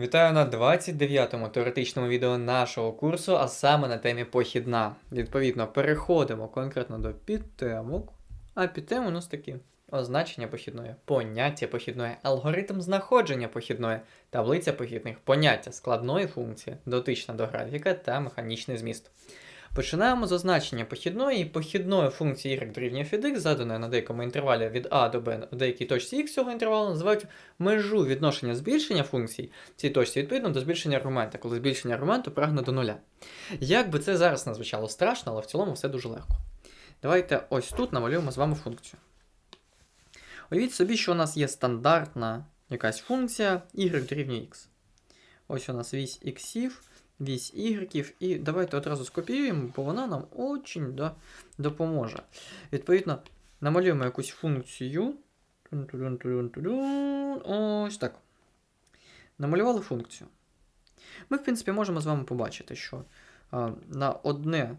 Вітаю на 29-му теоретичному відео нашого курсу, а саме на темі похідна. Відповідно, переходимо конкретно до підтемок. А підтем у нас такі означення похідної, поняття похідної, алгоритм знаходження похідної, таблиця похідних, поняття складної функції, дотична до графіка та механічний зміст. Починаємо з означення похідної і похідної функції y дорівнює від x, заданої на деякому інтервалі від a до b в деякій точці x цього інтервалу, називають межу відношення збільшення функцій цій точці відповідно до збільшення аргумента, коли збільшення аргументу прагне до нуля. Як би це зараз не звучало страшно, але в цілому все дуже легко. Давайте ось тут намалюємо з вами функцію. Уявіть собі, що у нас є стандартна якась функція y дорівнює x. Ось у нас вісь іксів, вісь ігреків, і давайте одразу скопіюємо, бо вона нам очень да, допоможе. Відповідно, намалюємо якусь функцію. Ось так. Намалювали функцію. Ми, в принципі, можемо з вами побачити, що а, на одне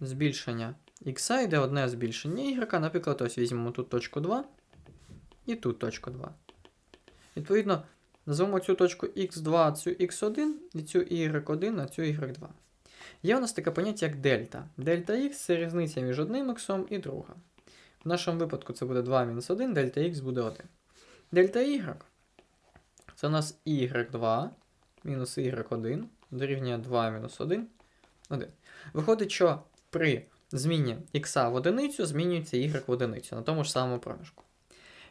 збільшення х йде одне збільшення y. Наприклад, ось візьмемо тут точку 2 і тут точку 2. Відповідно, назвемо цю точку x2, цю x1 і цю y1, а цю y2. Є у нас таке поняття, як дельта. Дельта x це різниця між одним х і другим. В нашому випадку це буде 2 мінус 1, дельта x буде 1. Дельта y це у нас y2 мінус y1 дорівнює 2 мінус 1, 1. Виходить, що при зміні x в одиницю змінюється y в одиницю на тому ж самому проміжку.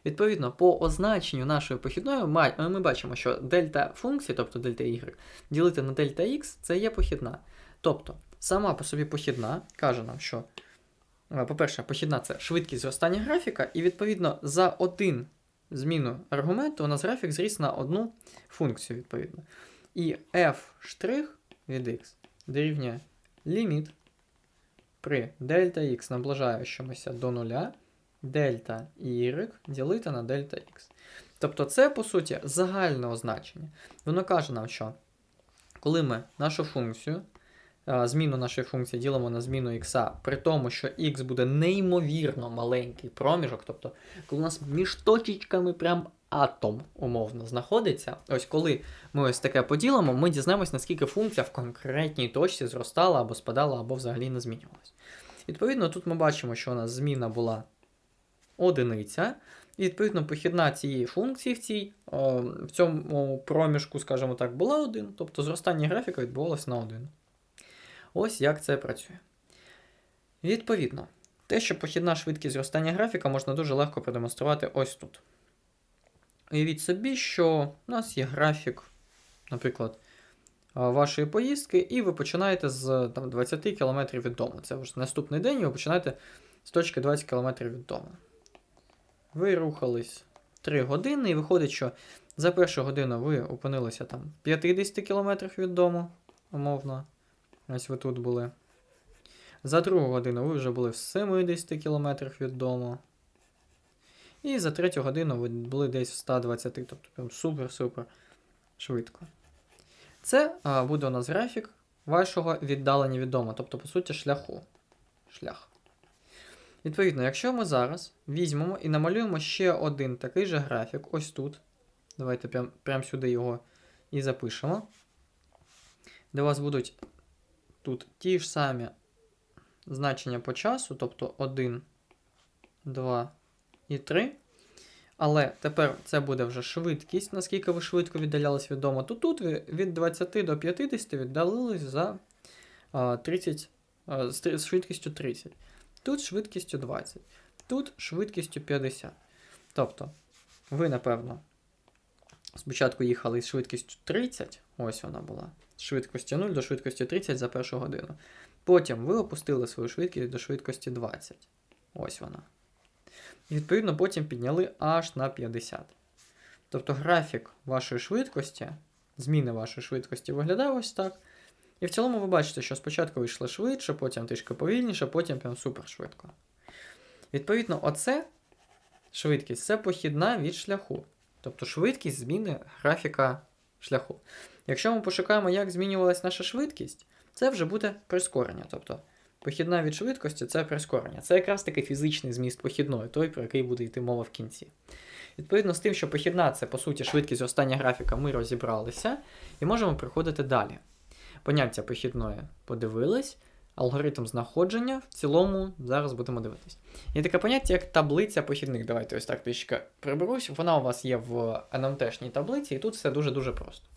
Відповідно, по означенню нашої похідної ми бачимо, що дельта функції, тобто дельта y, ділити на дельта x це є похідна. Тобто, сама по собі похідна каже нам, що, е, по-перше, похідна це швидкість зростання графіка, і відповідно за один зміну аргументу у нас графік зріс на одну функцію, відповідно. І f' від x дорівнює ліміт при дельта x наближаючомуся до нуля, дельта y ділити на дельта x. Тобто це, по суті, загальне означення. Воно каже нам, що коли ми нашу функцію, зміну нашої функції ділимо на зміну x, при тому, що x буде неймовірно маленький проміжок, тобто, коли у нас між точечками прям атом умовно знаходиться, ось коли ми ось таке поділимо, ми дізнаємось, наскільки функція в конкретній точці зростала або спадала, або взагалі не змінювалась. Відповідно, тут ми бачимо, що у нас зміна була одиниця. І, відповідно, похідна цієї функції в, цій, о, в цьому проміжку, скажімо так, була 1, тобто зростання графіка відбувалося на 1. Ось як це працює. Відповідно, те, що похідна швидкість зростання графіка можна дуже легко продемонструвати ось тут. Уявіть собі, що у нас є графік, наприклад, вашої поїздки, і ви починаєте з там, 20 км від дому. Це вже наступний день, і ви починаєте з точки 20 км від дому. Ви рухались 3 години, і виходить, що за першу годину ви опинилися там 50 км від дому, умовно. Ось ви тут були. За другу годину ви вже були в 70 км від дому. І за третю годину ви були десь в 120, тобто прям супер-супер швидко. Це а, буде у нас графік вашого віддалення від дому, тобто, по суті, шляху. Шлях. Відповідно, якщо ми зараз візьмемо і намалюємо ще один такий же графік, ось тут. Давайте прям, прям сюди його і запишемо. Де у вас будуть тут ті ж самі значення по часу, тобто 1, 2 і 3. Але тепер це буде вже швидкість, наскільки ви швидко віддалялись від дому. То тут ви від 20 до 50 віддалились за 30, а, з три- з швидкістю 30. Тут швидкістю 20. Тут швидкістю 50. Тобто, ви, напевно, спочатку їхали з швидкістю 30, ось вона була. З швидкості 0 до швидкості 30 за першу годину. Потім ви опустили свою швидкість до швидкості 20. Ось вона. І відповідно потім підняли аж на 50. Тобто графік вашої швидкості, зміни вашої швидкості виглядає ось так. І в цілому ви бачите, що спочатку ви йшли швидше, потім трішки повільніше, потім прям супер швидко. Відповідно, оце швидкість це похідна від шляху. Тобто швидкість зміни графіка шляху. Якщо ми пошукаємо, як змінювалася наша швидкість, це вже буде прискорення. Тобто Похідна від швидкості це прискорення. Це якраз таки фізичний зміст похідної, той, про який буде йти мова в кінці. Відповідно з тим, що похідна це по суті швидкість остання графіка, ми розібралися і можемо приходити далі. Поняття похідної подивились, алгоритм знаходження в цілому зараз будемо дивитись. Є таке поняття, як таблиця похідних. Давайте ось так трішки приберусь. Вона у вас є в НМТшній таблиці, і тут все дуже-дуже просто.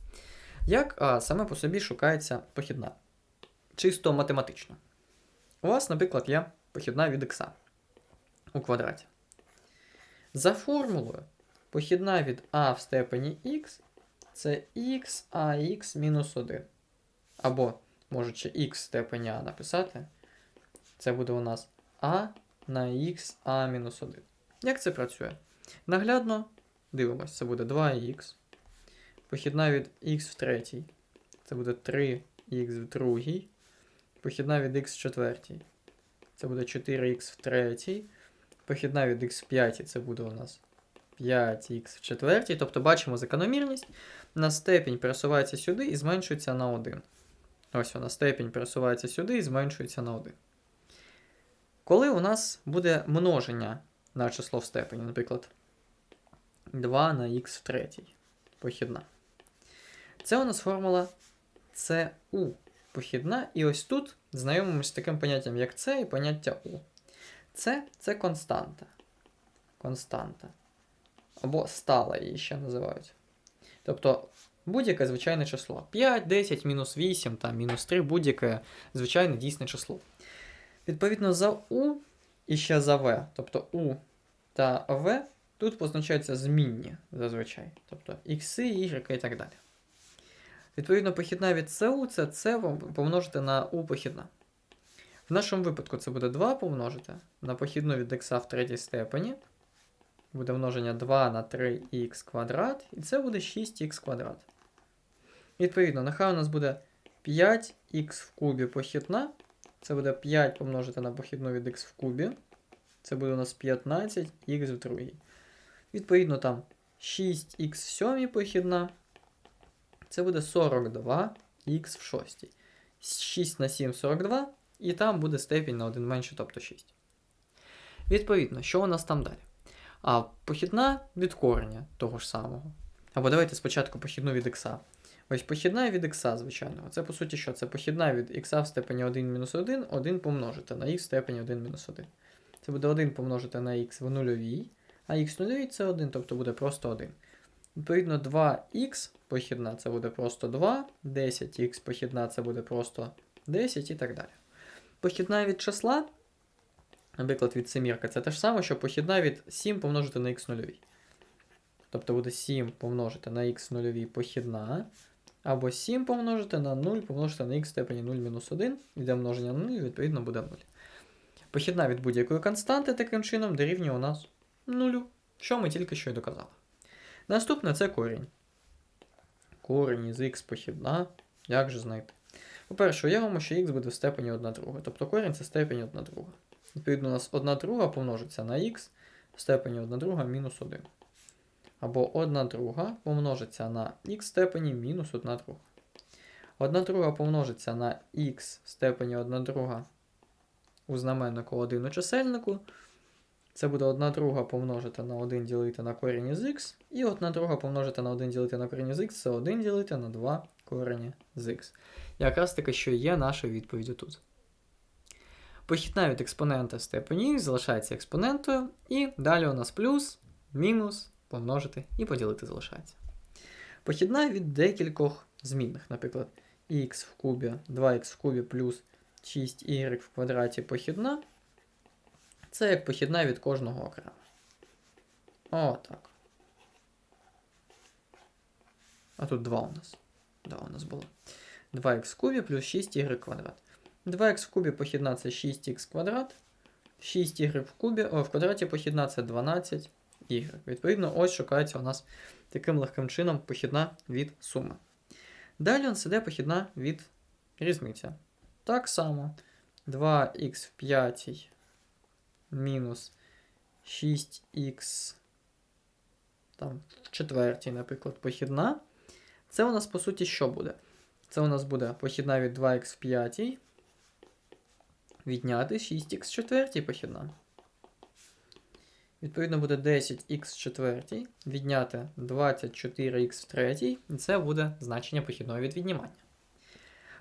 Як а, саме по собі шукається похідна? Чисто математично. У вас, наприклад, є похідна від х у квадраті. За формулою, похідна від а в степені х це х мінус 1. Або, х в степені а написати. Це буде у нас а на х а мінус 1. Як це працює? Наглядно дивимося, це буде 2х. Похідна від х в третій. Це буде 3х в другій. Похідна від х в четвертій. Це буде 4х в третій. Похідна від х в п'ятій це буде у нас 5х в четвертій. Тобто бачимо закономірність. На степінь пересувається сюди і зменшується на 1. Ось вона степінь пересувається сюди і зменшується на 1. Коли у нас буде множення на число в степені, наприклад, 2 на х в третій. Похідна. Це у нас формула ЦУ похідна. І ось тут знайомимося з таким поняттям, як С і поняття У. С це константа. Константа. Або стала її ще називають. Тобто будь-яке звичайне число. 5, 10, мінус 8, там, мінус 3, будь-яке звичайне дійсне число. Відповідно, за У і ще за В, тобто У та В, тут позначаються змінні зазвичай. Тобто X, Y і так далі. Відповідно, похідна від СУ це С помножити на У похідна. В нашому випадку це буде 2 помножити на похідну від х в третій степені. Буде множення 2 на 3х квадрат, і це буде 6х квадрат. Відповідно, нехай у нас буде 5х в кубі похідна. Це буде 5 помножити на похідну від х в кубі. Це буде у нас 15х в другій. Відповідно, там 6х в сьомій похідна. Це буде 42х в шостій. 6 на 7 42, і там буде степінь на 1 менше, тобто 6. Відповідно, що у нас там далі? А похідна від корення того ж самого. Або давайте спочатку похідну від х. Ось похідна від х, звичайно. Це по суті що? Це похідна від х в степені 1 мінус 1, 1 помножити на х в степені 1 мінус 1. Це буде 1 помножити на х в нульовій, а х нульовій це 1, тобто буде просто 1. Відповідно, 2х похідна це буде просто 2, 10х похідна це буде просто 10 і так далі. Похідна від числа, наприклад, від семірка, це те ж саме, що похідна від 7 помножити на х нульовій. Тобто буде 7 помножити на х нульовій похідна. Або 7 помножити на 0 помножити на х в степені 0 мінус 1. Йде множення на 0, відповідно буде 0. Похідна від будь-якої константи таким чином дорівнює у нас 0, що ми тільки що й доказали. Наступне це корінь. Корінь із х похідна. Як же знайти? По-перше, уявимо, що х буде в степені 1 друга. Тобто корінь це степень 1 друга. Відповідно, у нас 1 друга помножиться на х в степені 1 друга мінус 1. Або 1 друга помножиться на х степені мінус 1 друга. 1 друга помножиться на х степені 1 друга у знаменнику 1 у чисельнику. Це буде 1 друга помножити на 1 ділити на корінь із х. І 1 друга помножити на 1 ділити на корінь із х це 1 ділити на 2 корені з х. Якраз таки, що є нашою відповіддю тут. Похідна від експонента в степені х залишається експонентою. І далі у нас плюс, мінус, помножити і поділити залишається. Похідна від декількох змінних, наприклад, х в кубі, 2х в кубі плюс 6y в квадраті похідна. Це як похідна від кожного окремо. О, так. А тут 2 у нас. 2 у нас було. 2х в кубі плюс 6y квадрат. 2х в кубі похідна це 6х квадрат. 6y в кубі, о, в квадраті похідна це 12y. Відповідно, ось шукається у нас таким легким чином похідна від суми. Далі у нас іде похідна від різниця. Так само 2х в 5 мінус 6х там, в четвертій, наприклад, похідна. Це у нас, по суті, що буде? Це у нас буде похідна від 2х в 5 відняти 6х четвертій похідна. Відповідно, буде 10х четвертій відняти 24х в третій, і це буде значення похідного від віднімання.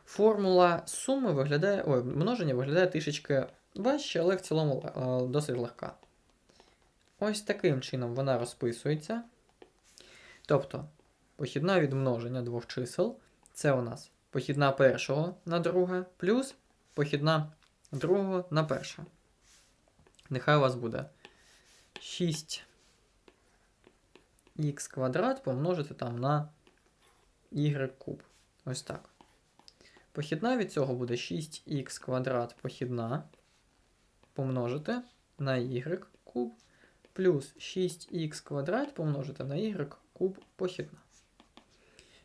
Формула суми виглядає, ой, множення виглядає трішечки важче, але в цілому е, досить легка. Ось таким чином вона розписується. Тобто, похідна від множення двох чисел це у нас похідна першого на друге, плюс похідна другого на перше. Нехай у вас буде 6х квадрат помножити там на y куб. Ось так. Похідна від цього буде 6х квадрат похідна помножити на y куб плюс 6х квадрат помножити на y куб похідна.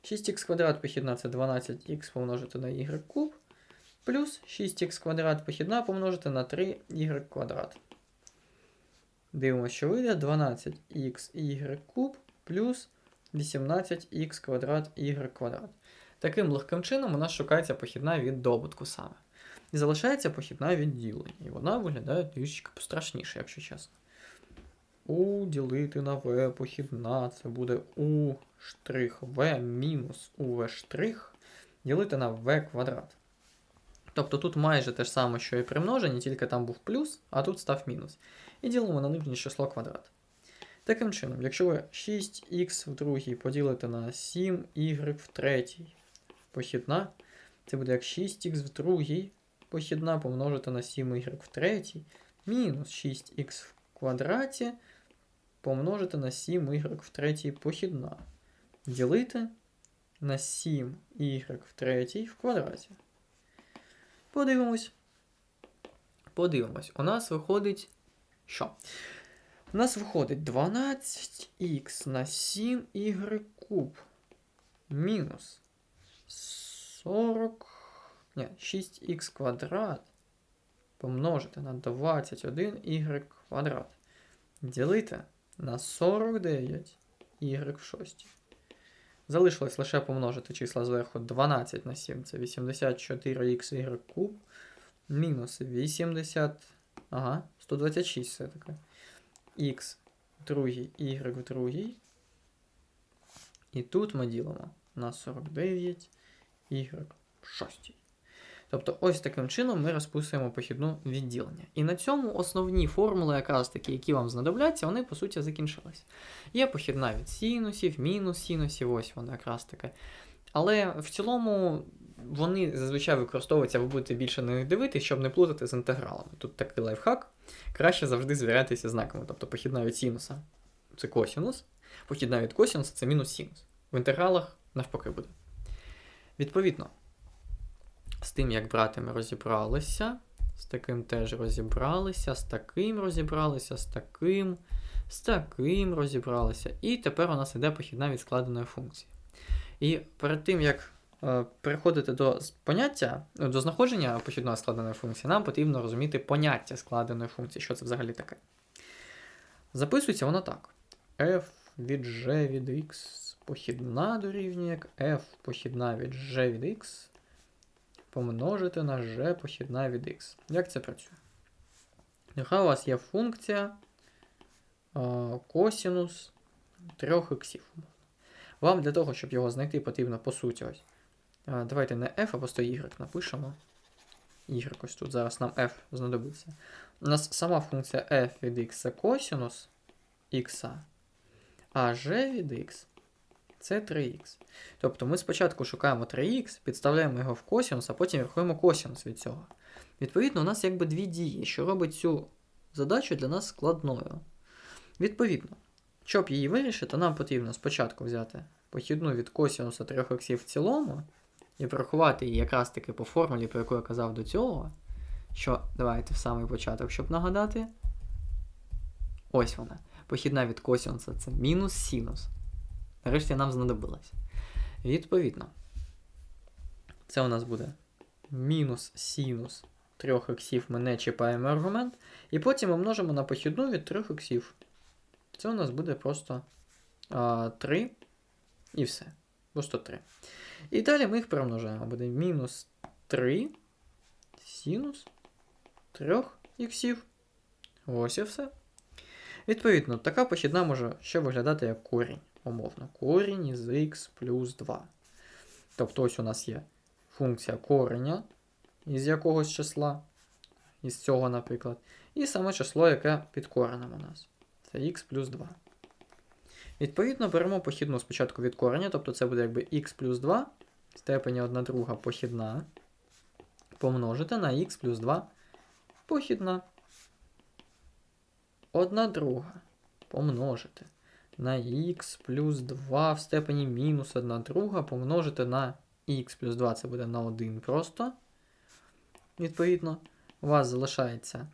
6х квадрат похідна це 12х помножити на y куб, плюс 6х квадрат похідна помножити на 3y квадрат. Дивимося, що вийде 12х y куб плюс 18х квадрат y квадрат. Таким легким чином у нас шукається похідна від добутку саме. І залишається похідна від ділення. І вона виглядає трішечки пострашніше, якщо чесно. У ділити на v похідна, це буде у штрих v мінус uv штрих ділити на v квадрат. Тобто тут майже те ж саме, що і при множенні, тільки там був плюс, а тут став мінус. І ділимо на нижнє число квадрат. Таким чином, якщо ви 6х в другій поділите на 7y в третій похідна, це буде як 6х в другій похідна помножити на 7y в третій, мінус 6х в квадраті помножити на 7y в третій похідна. Ділити на 7y в третій в квадраті. Подивимось. Подивимось. У нас виходить. Що? У нас виходить 12х на 7y куб мінус 40. Ні, 6х квадрат помножити на 21y квадрат. Ділити на 49 y в 6. Залишилось лише помножити числа зверху 12 на 7. Це 84х куб. Мінус 80. Ага, 126 все таке. Х другий, y в другій. І тут ми ділимо на 49 y в 6. Тобто, ось таким чином ми розписуємо похідну відділення. І на цьому основні формули, якраз такі, які вам знадобляться, вони по суті закінчились. Є похідна від синусів, мінус синусів, ось вона якраз таке. Але в цілому вони зазвичай використовуються, ви будете більше на них дивитися, щоб не плутати з інтегралами. Тут такий лайфхак. Краще завжди звірятися знаками. Тобто похідна від синуса це косінус, похідна від косінуса це мінус синус. В інтегралах навпаки буде. Відповідно. З тим, як брати, ми розібралися. З таким теж розібралися, з таким розібралися, з таким, з таким розібралися. І тепер у нас йде похідна від складеної функції. І перед тим, як е, переходити до поняття, е, до знаходження похідної складеної функції, нам потрібно розуміти поняття складеної функції, що це взагалі таке. Записується воно так. f від g від x похідна дорівнює f похідна від g від x помножити на g похідна від x. Як це працює? Нехай у вас є функція е, косінус 3 іксів. Вам для того, щоб його знайти, потрібно, по суті, ось. Е, давайте не f, а просто y напишемо. Y ось тут. Зараз нам f знадобиться. У нас сама функція f від x це косінус x, а g від x це 3х. Тобто ми спочатку шукаємо 3х, підставляємо його в косінус, а потім рахуємо косінус від цього. Відповідно, у нас якби дві дії, що робить цю задачу для нас складною. Відповідно, щоб її вирішити, нам потрібно спочатку взяти похідну від косінуса 3х в цілому і порахувати її якраз таки по формулі, про яку я казав до цього. Що, давайте в самий початок, щоб нагадати. Ось вона. Похідна від косінуса це мінус синус. Нарешті нам знадобилось. Відповідно, це у нас буде мінус синус 3 іксів, ми не чіпаємо аргумент. І потім ми на похідну від 3 іксів. Це у нас буде просто а, 3 і все. Просто 3. І далі ми їх перемножаємо. Буде мінус 3 синус трьох іксів. Ось і все. Відповідно, така похідна може ще виглядати як корінь, умовно. Корінь із х плюс 2. Тобто ось у нас є функція кореня із якогось числа, із цього, наприклад, і саме число, яке під коренем у нас. Це х плюс 2. Відповідно, беремо похідну спочатку від кореня, тобто це буде якби х плюс 2, в степені 1 друга похідна, помножити на х плюс 2 похідна. 1 друга помножити на х плюс 2 в степені мінус 1 друга помножити на х плюс 2 це буде на 1 просто. Відповідно, у вас залишається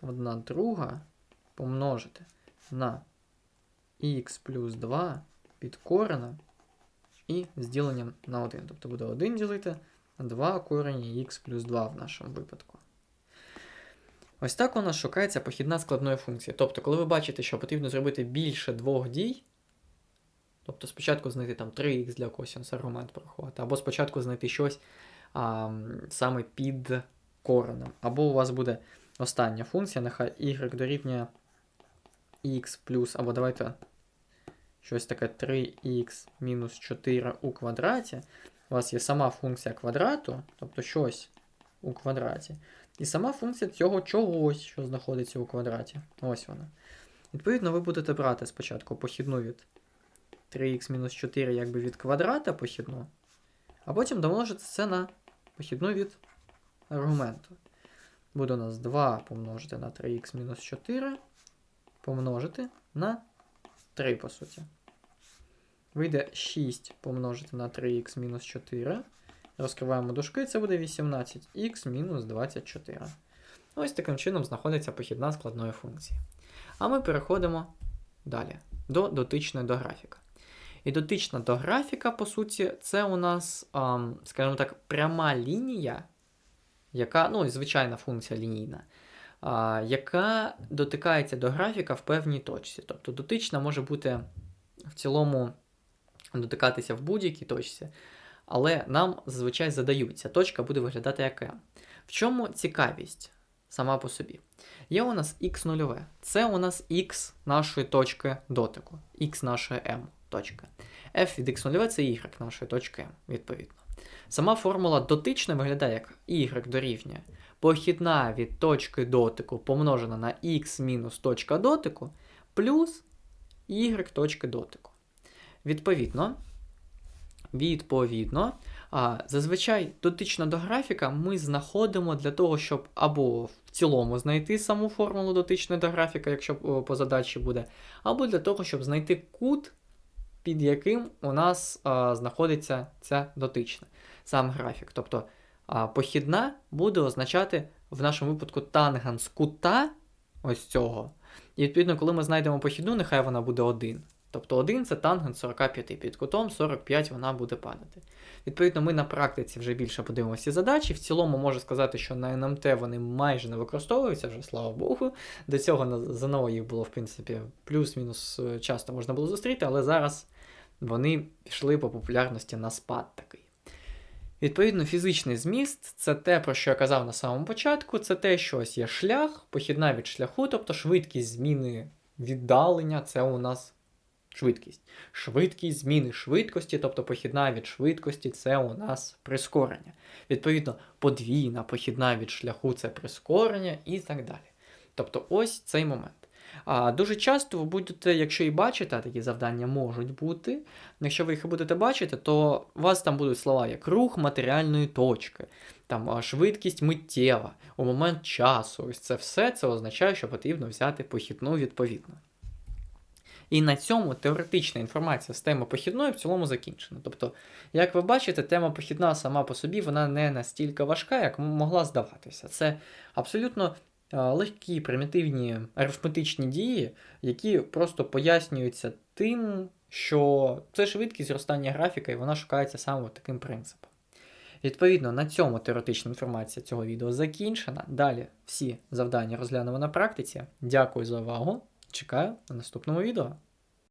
1 друга помножити на х плюс 2 під коренем і з діленням на 1. Тобто буде 1 ділити на 2 корені х плюс 2 в нашому випадку. Ось так у нас шукається похідна складної функції. Тобто, коли ви бачите, що потрібно зробити більше двох дій, тобто спочатку знайти там 3х для косінус аргумент порахувати, або спочатку знайти щось а, саме під коренем, або у вас буде остання функція, нехай y дорівнює x плюс, або давайте щось таке 3х мінус 4 у квадраті. У вас є сама функція квадрату, тобто щось у квадраті. І сама функція цього чогось, що знаходиться у квадраті. Ось вона. Відповідно, ви будете брати спочатку похідну від 3х-4 якби від квадрата похідну, а потім домножити це на похідну від аргументу. Буде у нас 2 помножити на 3х-4 помножити на 3, по суті. Вийде 6 помножити на 3х мінус 4. Розкриваємо дужки, це буде 18х мінус 24. Ось таким чином знаходиться похідна складної функції. А ми переходимо далі до дотичної до графіка. І дотична до графіка, по суті, це у нас, скажімо так, пряма лінія, яка, ну, звичайна функція лінійна, яка дотикається до графіка в певній точці. Тобто дотична може бути в цілому дотикатися в будь-якій точці. Але нам зазвичай задають, ця точка буде виглядати як m. В чому цікавість сама по собі? Є у нас x нульове. Це у нас x нашої точки дотику, x нашої m точки. f від x нульове це y нашої точки m, відповідно. Сама формула дотична виглядає як y дорівнює похідна від точки дотику помножена на x мінус точка дотику плюс y точки дотику. Відповідно. Відповідно, зазвичай дотично до графіка ми знаходимо для того, щоб або в цілому знайти саму формулу дотичної до графіка, якщо по задачі буде, або для того, щоб знайти кут, під яким у нас а, знаходиться ця дотична, сам графік. Тобто похідна буде означати в нашому випадку тангенс кута ось цього. І відповідно, коли ми знайдемо похідну, нехай вона буде 1. Тобто 1 це тангенс 45 під кутом 45 вона буде падати. Відповідно, ми на практиці вже більше подивимося задачі. В цілому можу сказати, що на НМТ вони майже не використовуються, вже слава Богу. До цього на ЗНО їх було, в принципі, плюс-мінус е, часто можна було зустріти, але зараз вони пішли по популярності на спад такий. Відповідно, фізичний зміст це те, про що я казав на самому початку, це те, що ось є шлях, похідна від шляху, тобто швидкість зміни віддалення це у нас швидкість. Швидкість зміни швидкості, тобто похідна від швидкості це у нас прискорення. Відповідно, подвійна похідна від шляху це прискорення і так далі. Тобто ось цей момент. А Дуже часто ви будете, якщо і бачите, а такі завдання можуть бути. Якщо ви їх будете бачити, то у вас там будуть слова як рух матеріальної точки, там швидкість миттєва, у момент часу. Ось це все це означає, що потрібно взяти похідну відповідно. І на цьому теоретична інформація з теми похідної в цілому закінчена. Тобто, як ви бачите, тема похідна сама по собі вона не настільки важка, як могла здаватися. Це абсолютно легкі примітивні арифметичні дії, які просто пояснюються тим, що це швидкість зростання графіка, і вона шукається саме таким принципом. Відповідно, на цьому теоретична інформація цього відео закінчена. Далі всі завдання розглянемо на практиці. Дякую за увагу. Чекаю на наступному відео.